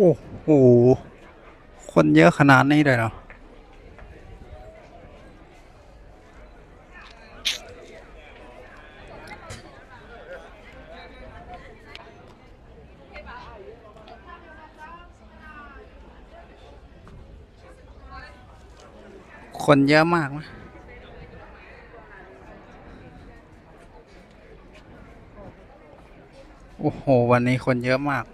โอ้โห คนเยอะขนาดนี้เลยเหรอ คนเยอะมากนะโอ้โห วันนี้คนเยอะมาก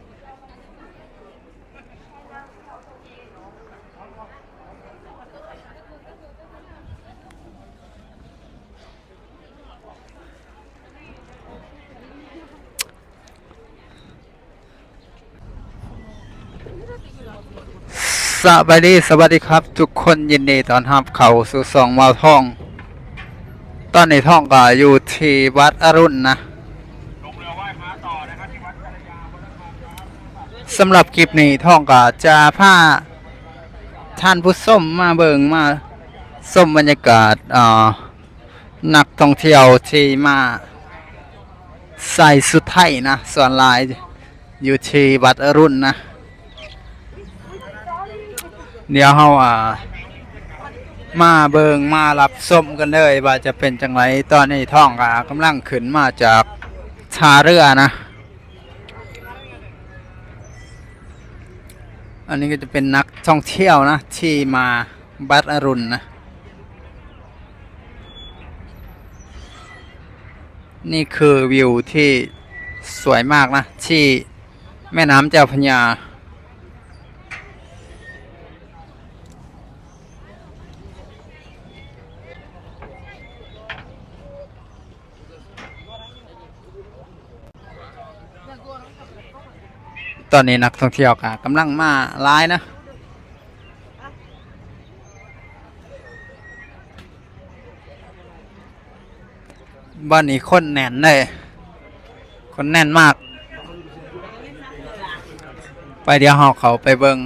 สวัสดีสวัสดีครับ ทุกคนยินดีต้อนรับเข้าสู่สองวาวทอง ตอนนี้ท่องก็อยู่ที่วัดอรุณนะสำหรับคลิปนี้ท่องก็จะพาท่านผู้ชมมาเบิงมาชมบรรยากาศอ่านักท่องเที่ยวที่มาใส่สุดไทยนะ ส่วนลายอยู่ที่วัดอรุณนะ เดี๋ยวเฮาอ่า มาเบิงมารับส้มกันเลยว่าจะเป็นจังไรตอนนี้ท่องอ่ากำลังขึ้นมาจากชาเรือนะ อันนี้ก็จะเป็นนักท่องเที่ยวนะ ที่มาบัดอรุณนะ นี่คือวิวที่สวยมากนะ ที่แม่น้ำเจ้าพระยา ตอนนี้นักท่องเที่ยวกกำลังมาหลายนะบ้านนี้คนแน่นเลยคนแน่นมาก ไปเดี๋ยวเราเขาไปเบิง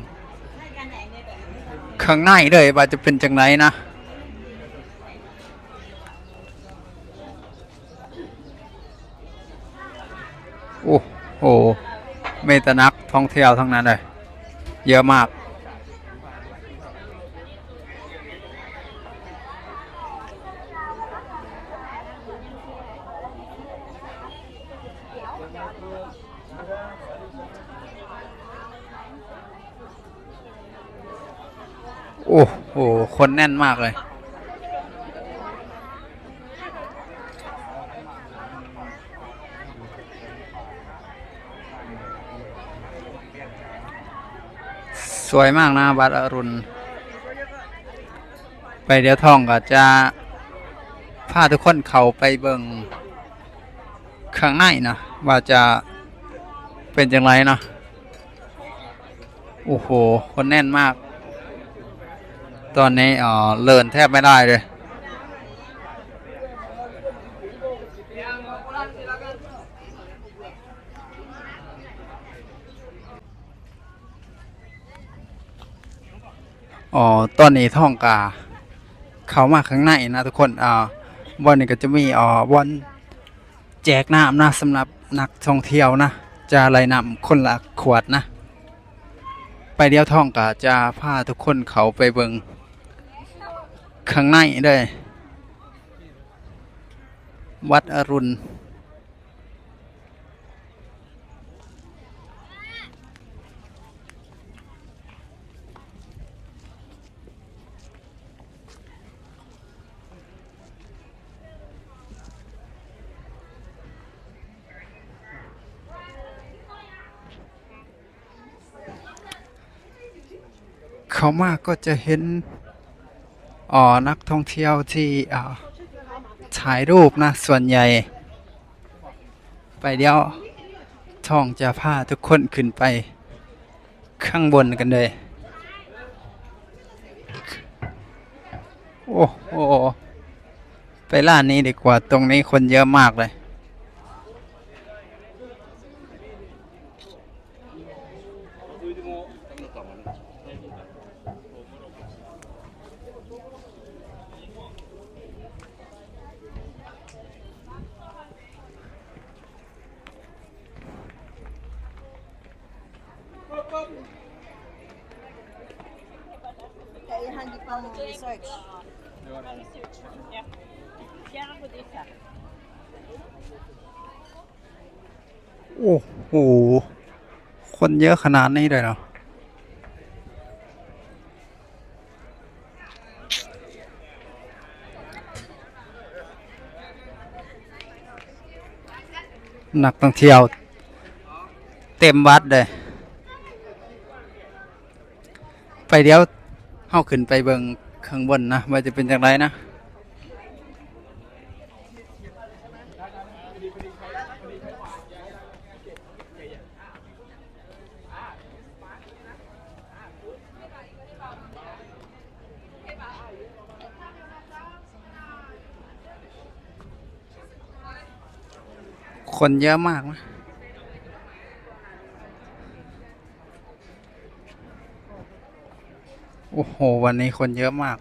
ข้างในเลยว่าจะเป็นจังไรนะโอ้โห มีแต่นักท่องเที่ยวทั้งนั้นเลย เยอะมาก โอ้โห คนแน่นมากเลย สวยมากนะบัดอรุณ ไปเดี๋ยวท่องก็จะพาทุกคนเข้าไปเบิงข้างในนะว่าจะเป็นจังไรนะโอ้โห คนแน่นมาก ตอนนี้อ๋อเลินแทบไม่ได้เลย อ๋อตอนนี้ท่องกา เข้ามาข้างในนะทุกคนอ่าวันนี้ก็จะมีอ่าวันแจกน้ำนะสำหรับนักท่องเที่ยวนะ จะไล่นำคนละขวดนะ ไปเดียวท่องกาจะพาทุกคนเขาไปเบิงข้างในเลยวัดอรุณ เขามาก็จะเห็นอ๋อนักท่องเที่ยวที่อ่าถ่ายรูปนะ ส่วนใหญ่ ไปเดี๋ยวท่องจะพาทุกคนขึ้นไป ข้างบนกันเลย โอ้โหไปร้านนี้ดีกว่าตรงนี้คนเยอะมากเลย โอ้โห คนเยอะขนาดนี้เลยเหรอ นักท่องเที่ยว เต็มวัดเลย ไปเดี๋ยวเฮาขึ้นไปเบิง ข้างบนนะว่าจะเป็นอย่างไรนะคนเยอะมากนะ โอ้โห วันนี้คนเยอะมาก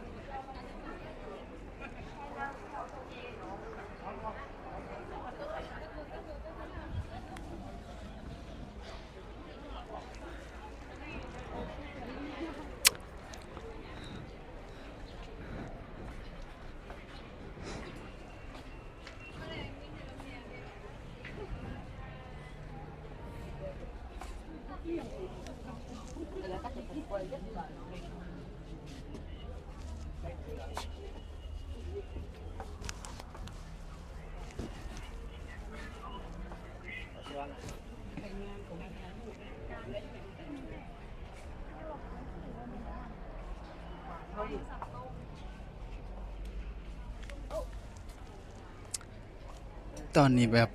ตอนนี้แบบ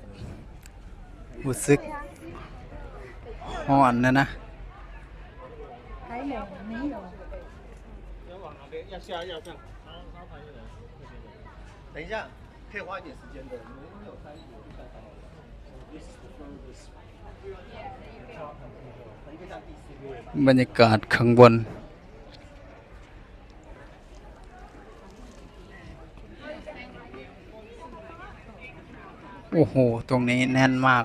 รู้สึกห่อนนะนะ 要下要这样，然后然后拍下来。等一下，可以花一点时间的。你们有三有一三三。This is the furthest. 一个站第四个。 บรรยากาศข้างบน โอ้โห ตรงนี้แน่นมาก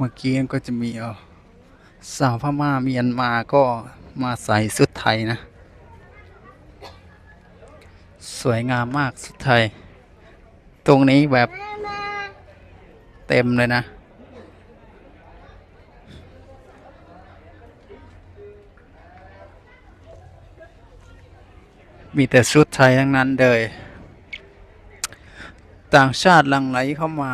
มื่อกี้ก็จะมีเออสาวพม่าเมียนมาก็มาใส่สุดไทยนะ สวยงามมากสุดไทย ตรงนี้แบบเต็มเลยนะมีแต่ชุดไทยทั้งนั้นเลย ต่างชาติหลั่งไหลเข้ามา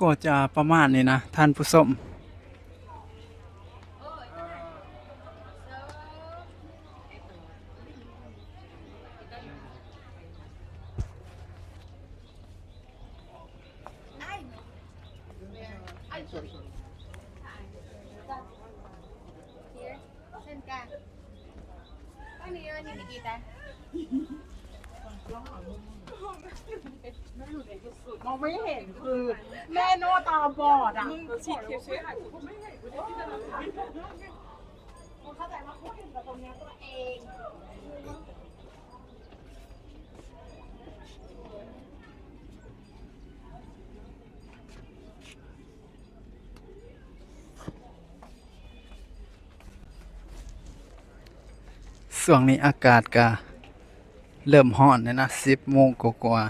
ก็จะประมาณนี้นะ ท่านผู้ชมอันนี้อันนี้กี่ตัน มองไม่เห็นคือแม่โน่ตาบอดอะฉีดเข็มเชื้อหายกูไม่เห็นกูได้ที่ตลาเข้าใจว่าพูดถึนกับตรงนี้ตัวเองช่วงนี้อากาศก็เริ่มห้อนนะนะสิบโมงกว่า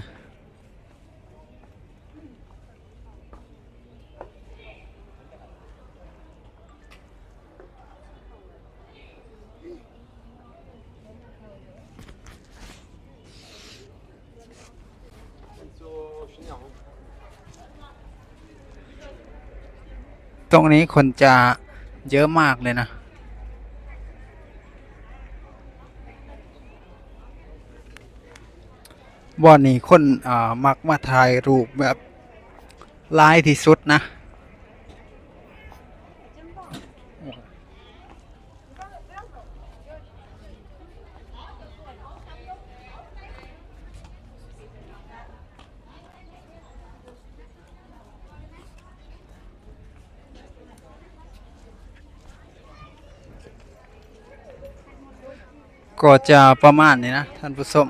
ตรงนี้คนจะเยอะมากเลยนะ บ่อนนี้คนมักมาถ่ายรูปแบบไลายที่สุดนะ ก็จะประมาณนี้นะ ท่านผู้ชม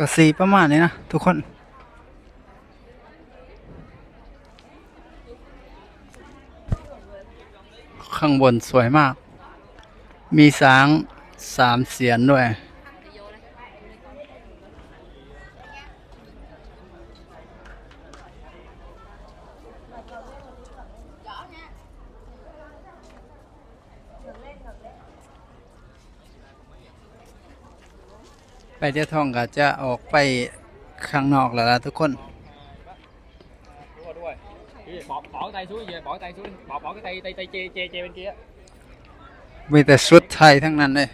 ก็สีประมาณนี้นะ ทุกคน ข้างบนสวยมาก มีสางสามเสียนด้วย ไปเที่ยวท่องก็จะออกไปข้างนอกแล้วล่ะทุกคน Đúng rồi, đúng rồi. Cái gì? Bỏ, bỏ cái tay xuống về, bỏ cái tay xuống, bỏ bỏ cái tay tay tay che che che bên kia. มีแต่ชุดไทยทั้งนั้นเลย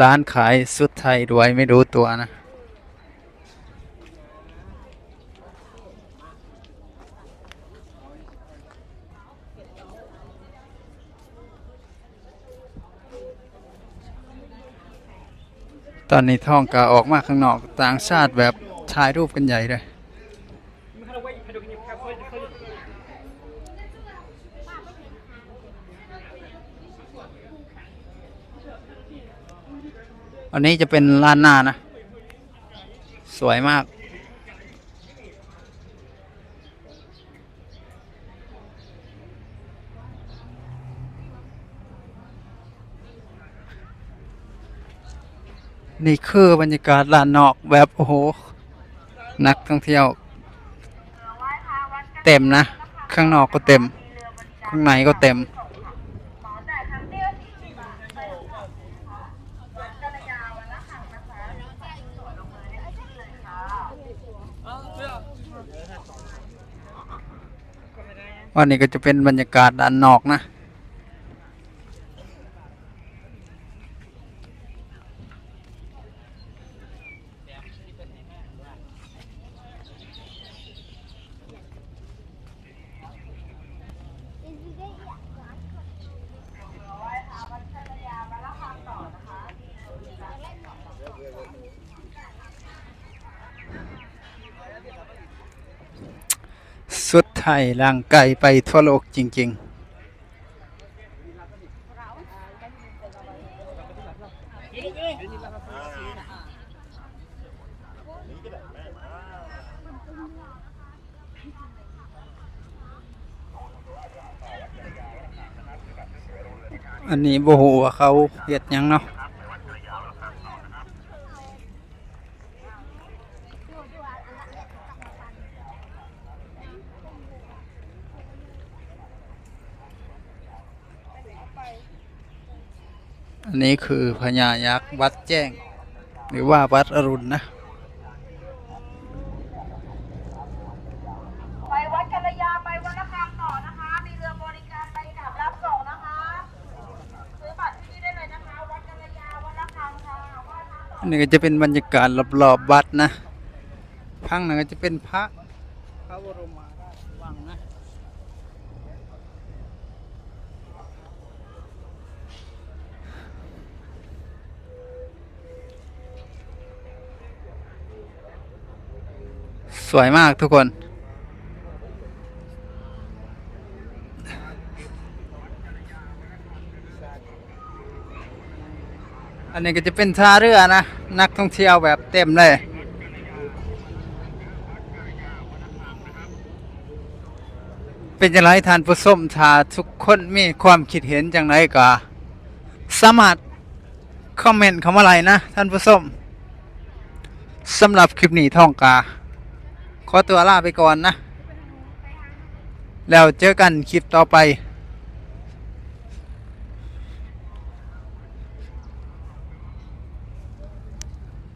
ร้านขายชุดไทยด้วยไม่รู้ตัวนะ ตอนนี้ท่องกาออกมาข้างนอกต่างชาติแบบ ถ่ายรูปกันใหญ่เลยอันนี้จะเป็นร้านหน้านะ สวยมาก นี่คือบรรยากาศลานนอกแบบ โอ้โห นักท่องเที่ยว เต็มนะ ข้างนอกก็เต็ม ข้างในก็เต็ม วันนี้ก็จะเป็นบรรยากาศด้านนอกนะ สุด ไทยร่างไกลไปทั่วโลกจริง ๆอันนี้บ่ฮู้ว่าเขาเฮ็ดยังเนาะ อันนี้คือพญายักษ์วัดแจ้ง หรือว่าวัดอรุณนะไปวัดกัลยาไปวัดละคังต่อนะคะ มีเรือบริการไปกลับรับส่งนะคะซื้อบัตรที่นี่ได้เลยนะคะวัดกัลยาวัดละคังค่ะไหว้พระต่ออันนี้ก็จะเป็นบรรยากาศรอบๆวัดนะพังนั้นก็จะเป็นพระพระบรมราชวังนะส วยมากทุกคน อันนี้ก็จะเป็นท่าเรือนะ นักท่องเที่ยวแบบเต็มเลยเป็นจังไรทานผู้ชมถ้าทุกคนมีความคิดเห็นจังไรก็สามารถคอมเมนต์คำอะไรนะ ท่านผู้ชมสำหรับคลิปนี้ท่องกา ขอตัวลาไปก่อนนะ แล้วเจอกันคลิปต่อไป